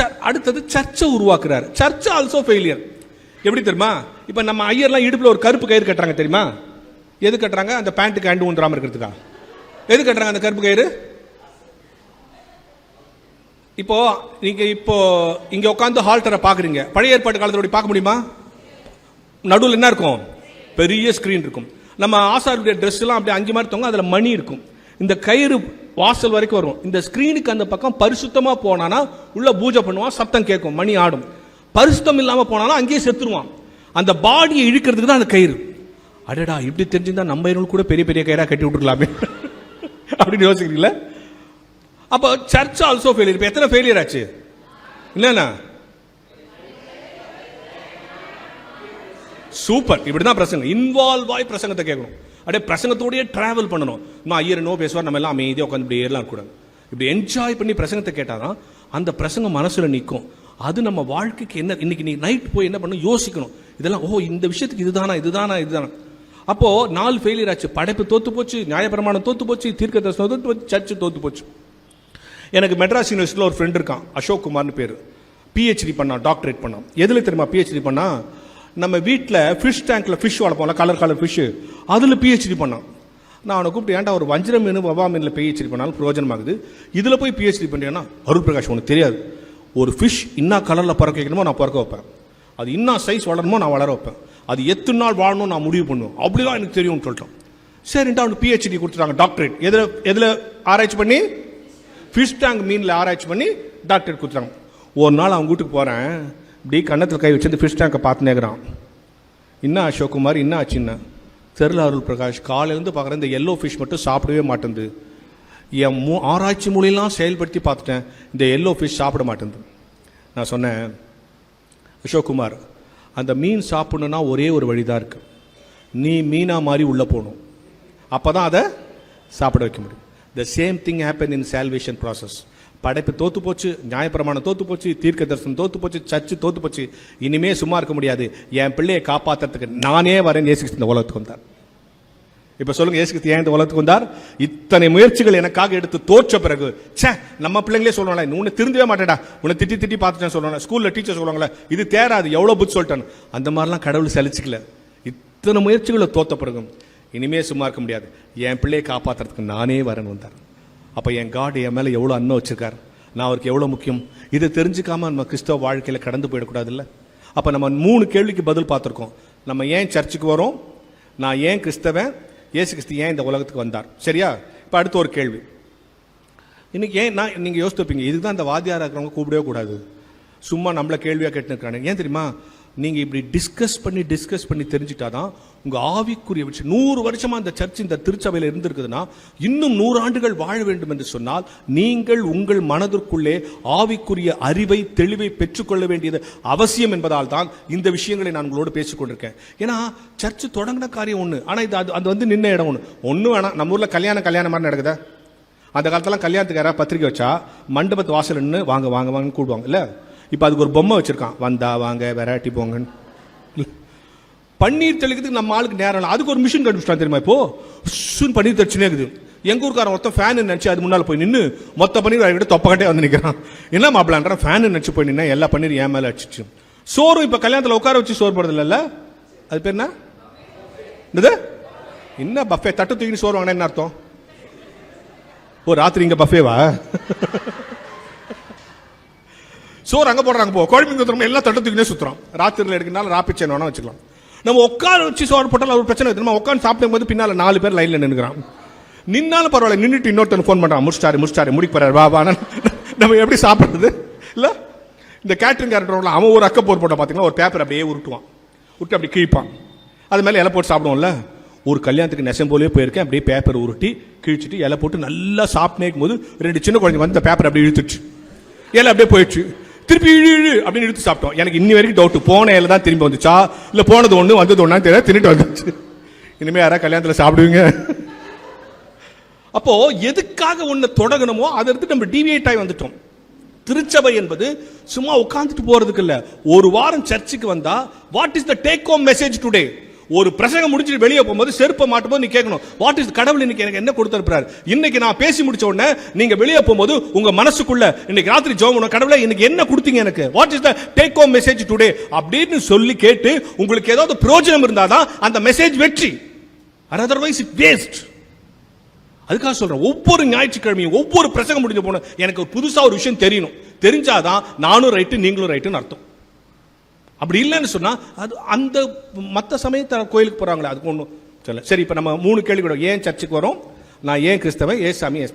அடுத்தது சர்ச்சை உருவாக்குறாரு. Search also failure எப்படி தெரியுமா? இப்போ நம்ம ஐயர்லாம் இடுப்பில் ஒரு கருப்பு கயிறு கட்டுறாங்க தெரியுமா? எது கட்டுறாங்க? அந்த பேண்ட்டுக்கு ஹேண்டு ஊந்துராம இருக்கிறதுக்கா? எது கட்டுறாங்க அந்த கருப்பு கயிறு? இப்போ நீங்க இப்போ இங்க உட்காந்து ஹால்டரை பாக்குறீங்க பழைய ஏற்பாட்டு காலத்தில் அப்படி பார்க்க முடியுமா? நடுவில் என்ன இருக்கும்? பெரிய ஸ்கிரீன் இருக்கும். நம்ம ஆசாருடைய ட்ரெஸ் எல்லாம் அப்படியே அஞ்சு மாதிரி தோங்க அதில் மணி இருக்கும். இந்த கயிறு வாசல் வரைக்கும் வரும். இந்த ஸ்கிரீனுக்கு அந்த பக்கம் பரிசுத்தமாக போனானா உள்ள பூஜை பண்ணுவான் சத்தம் கேட்கும் மணி ஆடும். பரிசுத்தம் இல்லாமல் போனானா அங்கேயே செத்துருவான். அந்த பாடியை இழுக்கிறதுக்கு தான் அந்த கயிறு. அடடா இப்படி தெரிஞ்சிருந்தா நம்ம இருள் கூட பெரிய பெரிய கயிறாக கட்டி விட்டுருக்கலாமே. அப்படின்னு யோசிக்கிறீங்களா? அப்போ சர்ச் ஆல்சோ ஃபெயிலியர் இப்போ எத்தனை ஃபெயிலியர் ஆச்சு? இல்லைண்ணா சூப்பர். இப்படி தான் பிரசங்கம். இன்வால்வ் ஆகி பிரசங்கத்தை கேட்கணும். அப்படியே பிரசங்கத்தோடயே ட்ராவல் பண்ணணும். நான் ஐயர் நோ பேசுவார் நம்ம எல்லாம் அமைதியாக உட்காந்து இப்படி ஏறலாம் கூடாது இப்படி என்ஜாய் பண்ணி பிரசங்கத்தை கேட்டாதான் அந்த பிரசங்கம் மனசில் நிற்கும் அது நம்ம வாழ்க்கைக்கு என்ன இன்னைக்கு நீ நைட் போய் என்ன பண்ணணும்? யோசிக்கணும். இதெல்லாம் ஓ இந்த விஷயத்துக்கு இதுதானா இதுதானா இதுதானா? அப்போது நாலு ஃபெயிலியர் ஆச்சு. படைப்பு தோத்து போச்சு நியாயப்பிரமாணம் தோத்து போச்சு தீர்க்க தரிசனம் தோத்து போச்சு சர்ச்சு தோத்து போச்சு. எனக்கு மெட்ராஸ் யூனிவர்சிட்டியில் ஒரு ஃப்ரெண்ட் இருக்கான் அசோக் குமார்னு பேர். பிஹெச்டி பண்ணான் டாக்டரேட் பண்ணான். எதில் தெரியுமா பிஹெச்டி பண்ணால் நம்ம வீட்டில் ஃபிஷ் டேங்க்கில் ஃபிஷ் வளர்ப்போம்ல கலர் கலர் ஃபிஷ் அதில் பிஹெச்டி பண்ணான் நான் அவனை கூப்பிட்டு ஏன்டா ஒரு வஞ்சிர மீன் வவா மீனில் பிஹெச்டி பண்ணாலும் பிரயோஜனமாகுது? இதில் போய் பிஹெச்டி பண்ணுறேன்னா அருள் பிரகாஷ் உனக்கு தெரியாது. ஒரு ஃபிஷ் இன்னா கலரில் பறக்க வைக்கணுமோ நான் பறக்க வைப்பேன். அது இன்னா சைஸ் வளரணுமோ நான் வளர வைப்பேன். அது எத்தனை நாள் வாழணும் நான் முடிவு பண்ணுவேன். அப்படிதான் எனக்கு தெரியும்னு சொல்லிட்டான். சரின்ட்டு அவனுக்கு பிஹெச்டி கொடுத்துட்டாங்க டாக்டரேட் எதில் எதில் ஆராய்ச்சி பண்ணி? ஃபிஷ் டேங்க் மீனில் ஆராய்ச்சி பண்ணி டாக்டரேட் கொடுத்துட்டாங்க. ஒரு நாள் அவன் வீட்டுக்கு போகிறேன் இப்படி கன்னத்தில் கை வச்சு ஃபிஷ் டேங்கை பார்த்துனேக்கிறான் என்ன அசோக்குமார்? என்ன ஆச்சுன்னு? தெரில அருள் பிரகாஷ். காலையிலேருந்து பார்க்குறேன் இந்த எல்லோ ஃபிஷ் மட்டும் சாப்பிடவே மாட்டேங்குது என் மூ ஆராய்ச்சி மூலையெல்லாம் செயல்படுத்தி பார்த்துட்டேன். இந்த எல்லோ ஃபிஷ் சாப்பிட மாட்டேங்குது நான் சொன்னேன் அசோக்குமார் அந்த மீன் சாப்பிடணுன்னா ஒரே ஒரு வழி தான் இருக்குது நீ மீனாக மாதிரி உள்ளே போகணும். அப்போ தான் அதை சாப்பிட வைக்க முடியும். The same thing happen in salvation process படைப்பு தோத்து போச்சு நியாயப்பிரமாணம் தோத்து போச்சு தீர்க்க தரிசனம் தோத்து போச்சு சர்ச்சு தோத்து போச்சு. இனிமே சும்மா இருக்க முடியாது. என் பிள்ளையை காப்பாற்றுறதுக்கு நானே வரேன். இயேசு கிறிஸ்து இந்த உலகத்துக்கு வந்தார். இப்போ சொல்லுங்க இயேசு கிறிஸ்து ஏன் இந்த உலகத்துக்கு வந்தார்? இத்தனை முயற்சிகள் எனக்காக எடுத்து தோற்ற பிறகு ச்சே நம்ம பிள்ளைங்களே சொல்லுவாங்களே நீ உன்னை திருந்தவே மாட்டேடா உன்னை திட்டி திட்டி பார்த்துட்டேன் சொல்லுவாங்க ஸ்கூலில் டீச்சர் சொல்லுவாங்களே இது தேராது எவ்வளோ புத்தி சொல்லிட்டேன் அந்த மாதிரிலாம் கடவுள் சலிச்சுக்கல. இத்தனை முயற்சிகளை தோத்த பிறகு இனிமே சும்மா இருக்க முடியாது. என் பிள்ளையை காப்பாற்றுறதுக்கு நானே வரேன் வந்தார். அப்போ என் காட் என் மேலே எவ்வளோ அன்னம் வச்சிருக்கார்? நான் அவருக்கு எவ்வளோ முக்கியம்? இதை தெரிஞ்சுக்காமல் நம்ம கிறிஸ்தவ வாழ்க்கையில் கடந்து போயிடக்கூடாதுல்ல? அப்போ நம்ம மூணு கேள்விக்கு பதில் பார்த்துருக்கோம். நம்ம ஏன் சர்ச்சுக்கு வரோம்? நான் ஏன் கிறிஸ்தவன்? ஏசு கிறிஸ்து ஏன் இந்த உலகத்துக்கு வந்தார்? சரியா? இப்போ அடுத்த ஒரு கேள்வி. இன்றைக்கி ஏன் நான் நீங்கள் யோசித்துப்பீங்க இதுக்கு தான் இந்த வாத்தியாரா இருக்கிறவங்க கூப்பிடவே கூடாது. சும்மா நம்மள கேள்வியாக கேட்டுருக்காங்க ஏன் தெரியுமா? நீங்கள் இப்படி டிஸ்கஸ் பண்ணி டிஸ்கஸ் பண்ணி தெரிஞ்சுட்டாதான் உங்கள் ஆவிக்குரிய விஷயம். நூறு வருஷமாக இந்த சர்ச் இந்த திருச்சபையில் இருந்திருக்குதுன்னா இன்னும் நூறு ஆண்டுகள் வாழ வேண்டும் என்று சொன்னால் நீங்கள் உங்கள் மனதிற்குள்ளே ஆவிக்குரிய அறிவை தெளிவை பெற்றுக்கொள்ள வேண்டியது அவசியம் என்பதால் தான் இந்த விஷயங்களை நான் உங்களோடு பேசிக்கொண்டிருக்கேன் ஏன்னா சர்ச் தொடங்கின காரியம் ஒன்று ஆனால் இது அது அது வந்து நின்ன இடம் ஒன்று ஒன்றும் வேணாம் நம்ம ஊரில் கல்யாணம் கல்யாணம் மாதிரி நடக்குதா? அந்த காலத்தெல்லாம் கல்யாணத்துக்கு யாராவது பத்திரிக்கை வச்சா மண்டபத்து வாசல் நின்று வாங்க வாங்க வாங்கன்னு கூடுவாங்க இல்லை? இப்போ அதுக்கு ஒரு பொம்மை வச்சுருக்கான். வந்தா வாங்க வெரைட்டி போங்கன்னு. பன்னீர் தெளிக்கிறதுக்கு நம்ம ஆளுக்கு நேரம் இல்லை. அதுக்கு ஒரு மிஷின் கண்டுபிடிச்சிட்டான் தெரியுமா இப்போ? சுன்னு பன்னீர் தெளிச்சுனே இருக்குது. எங்கள் ஊருக்காரன் மொத்தம் ஃபேன் நினச்சி அது முன்னால் போய் நின்று மொத்த பன்னீர் அவர்கிட்ட தொப்பக்கட்டே வந்து நிற்கிறான் என்ன மாப்பிளான்ற ஃபேன் நினச்சி போய் நின்னா எல்லா பன்னீர் ஏன் மேலே அடிச்சிச்சு. சோறும் இப்போ கல்யாணத்தில் உட்கார வச்சு சோறு போடுறது இல்லை அது பேர் என்ன? என்னது? என்ன பஃபே தட்டு தூக்கி சோறு வாங்கினா என்ன அர்த்தம். ஓ ராத்திரி இங்கே பஃபேவா சோறு அங்கே போடுறாங்க போ. குழம்பு சுத்துறோம் எல்லாம் தட்டு தூக்கினே சுத்துறோம். ராத்திரில எடுக்கனால ராப்பிச்சேன் வேணா வச்சுக்கலாம். நம்ம உட்கார வச்சு சோறு போட்டாலும் ஒரு பிரச்சனை நம்ம உட்காந்து சாப்பிடும் போது நாலு பேர் லைனில் நின்றுக்கிறான் நின்னாலும் பரவாயில்ல நின்றுட்டு இன்னொருத்தன் ஃபோன் பண்ணுறான் முடிச்சிட்டாரு முடிச்சிட்டாரு முடிக்க போறாரு. வா வா நம்ம எப்படி சாப்பிட்றது? இல்லை? இந்த கேட்ரிங் கேரக்டர் அவன் ஒரு அக்க போர் போட்ட பார்த்தீங்கன்னா ஒரு பேப்பர் அப்படியே உருட்டுவான். விட்டு அப்படி கிழிப்பான். அது மேலே இலை போட்டு சாப்பிடுவோம்ல ஒரு கல்யாணத்துக்கு நெசம் போலே போயிருக்கேன். அப்படியே பேப்பர் உருட்டி கிழிச்சிட்டு இலை போட்டு நல்லா சாப்பிட்டே போது ரெண்டு சின்ன குழந்தைங்க வந்து இந்த பேப்பர் அப்படியே இழுத்துச்சு இலை அப்படியே போயிடுச்சு. திருப்பி இழு இழு அப்படின்னு இழுத்து சாப்பிட்டோம். எனக்கு இன்னி வரைக்கும் டவுட் போன இலை தான் திரும்பி வந்துச்சா? இல்லை போனது ஒன்று வந்தது ஒன்றா தெரியல தின்னுட்டு வந்துச்சு. இனிமே யாரா கல்யாணத்தில் சாப்பிடுவீங்க? அப்போ எதுக்காக ஒன்று தொடங்கணுமோ அதை எடுத்து நம்ம டிவியேட் ஆகி வந்துட்டோம். திருச்சபை என்பது சும்மா உட்காந்துட்டு போறதுக்கு இல்லை. ஒரு வாரம் சர்ச்சுக்கு வந்தா what is the take home message today ஒரு பிரசங்கம் முடிச்சுட்டு வெளியே போகும்போது செருப்பை மாட்டும்போது நீ கேட்கணும் வாட் இஸ் கடவுள் இன்னைக்கு எனக்கு என்ன கொடுத்துருப்பாரு இன்னைக்கு நான் பேசி முடிச்ச உடனே நீங்க வெளியே போகும்போது உங்க மனசுக்குள்ள இன்னைக்கு ராத்திரி ஜோம் கடவுளை கடவுளே இன்னைக்கு என்ன கொடுத்தீங்க எனக்கு? What is the take home message today அப்படின்னு சொல்லி கேட்டு உங்களுக்கு ஏதாவது பிரயோஜனம் இருந்தாதான் அந்த மெசேஜ் வெற்றி. அதர்வைஸ் இட் வேஸ்ட் அதுக்காக சொல்றேன் ஒவ்வொரு ஞாயிற்றுக்கிழமையும் ஒவ்வொரு பிரசங்கம் முடிஞ்ச போன எனக்கு புதுசாக புதுசா ஒரு விஷயம் தெரியணும். தெரிஞ்சாதான் நானும் ரைட்டு நீங்களும் ரைட்டுன்னு அர்த்தம். அப்படி இல்லைன்னு சொன்னால் அது அந்த மற்ற சமயத்தை கோயிலுக்கு போகிறாங்களே அதுக்கு ஒன்றும் சொல்ல. சரி இப்போ நம்ம மூணு கேள்வி கூட ஏன் சர்ச்சுக்கு வரோம்? நான் ஏன் கிறிஸ்தவன்? ஏன் சாமி?